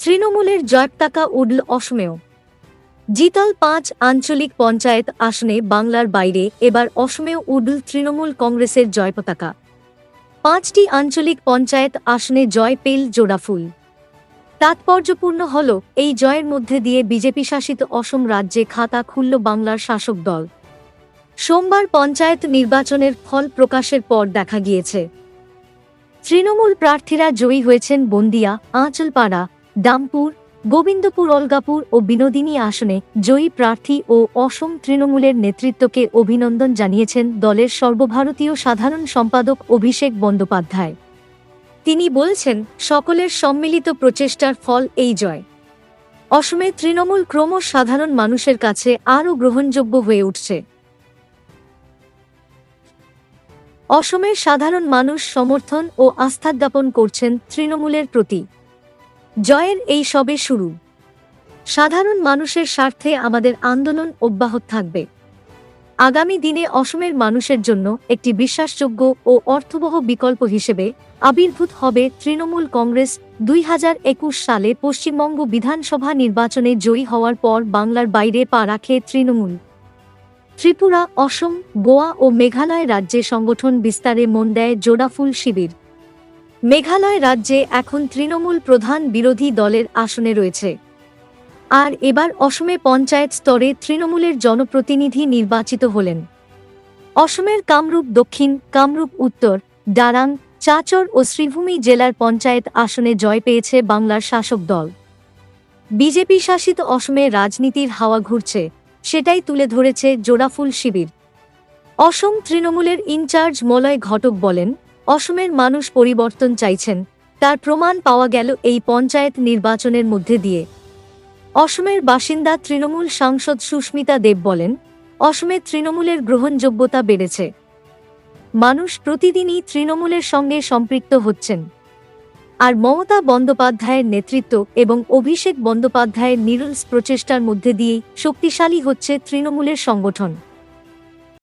তৃণমূলের জয়পতাকা উডল অসমেও। জিতল পাঁচ আঞ্চলিক পঞ্চায়েত আসনে বাংলার বাইরে এবার অসমেও উডল তৃণমূল কংগ্রেসের জয়পতাকা। পাঁচটি আঞ্চলিক পঞ্চায়েত আসনে জয় পেল জোড়াফুল। তাৎপর্যপূর্ণ হল, এই জয়ের মধ্যে দিয়ে বিজেপি শাসিত অসম রাজ্যে খাতা খুলল বাংলার শাসক দল। সোমবার পঞ্চায়েত নির্বাচনের ফল প্রকাশের পর দেখা গিয়েছে। তৃণমূল প্রার্থীরা জয়ী হয়েছেন বন্দিয়া, আঁচলপাড়া ডামপুর গোবিন্দপুর, অলগাপুর ও বিনোদিনী আসনে জয়ী প্রার্থী ও অসম তৃণমূলের নেতৃত্বকে অভিনন্দন জানিয়েছেন দলের সর্বভারতীয় সাধারণ সম্পাদক অভিষেক বন্দ্যোপাধ্যায়। তিনি বলছেন, সকলের সম্মিলিত প্রচেষ্টার ফল এই জয়। অসমে তৃণমূল ক্রমশ সাধারণ মানুষের কাছে আরও গ্রহণযোগ্য হয়ে উঠছে। অসমের সাধারণ মানুষ সমর্থন ও আস্থা জ্ঞাপন করছেন তৃণমূলের প্রতি। জয়ের এই সবে শুরু। সাধারণ মানুষের স্বার্থে আমাদের আন্দোলন অব্যাহত থাকবে। আগামী দিনে অসমের মানুষের জন্য একটি বিশ্বাসযোগ্য ও অর্থবহ বিকল্প হিসেবে আবির্ভূত হবে তৃণমূল কংগ্রেস দুই হাজার একুশ সালে পশ্চিমবঙ্গ বিধানসভা নির্বাচনে জয়ী হওয়ার পর বাংলার বাইরে পা রাখে তৃণমূল। ত্রিপুরা, অসম, গোয়া ও মেঘালয় রাজ্যে সংগঠন বিস্তারে মন দেয় জোড়াফুল শিবির। মেঘালয় রাজ্যে এখন তৃণমূল প্রধান বিরোধী দলের আসনে রয়েছে। আর এবার অসমে পঞ্চায়েত স্তরে তৃণমূলের জনপ্রতিনিধি নির্বাচিত হলেন। অসমের কামরূপ দক্ষিণ, কামরূপ উত্তর ডারাং চাচর ও শ্রীভূমি জেলার পঞ্চায়েত আসনে জয় পেয়েছে বাংলার শাসক দল। বিজেপি শাসিত অসমে রাজনীতির হাওয়া ঘুরছে, সেটাই তুলে ধরেছে জোড়াফুল শিবির। অসম তৃণমূলের ইনচার্জ মলয় ঘটক বলেন অসমের মানুষ পরিবর্তন চাইছেন। তার প্রমাণ পাওয়া গেল এই পঞ্চায়েত নির্বাচনের মধ্যে দিয়ে। অসমের বাসিন্দা তৃণমূল সাংসদ সুস্মিতা দেব বলেন, অসমে তৃণমূলের গ্রহণযোগ্যতা বেড়েছে। মানুষ প্রতিদিনই তৃণমূলের সঙ্গে সম্পৃক্ত হচ্ছেন। আর মমতা বন্দ্যোপাধ্যায়ের নেতৃত্ব এবং অভিষেক বন্দ্যোপাধ্যায়ের নিরলস প্রচেষ্টার মধ্যে দিয়েই শক্তিশালী হচ্ছে তৃণমূলের সংগঠন।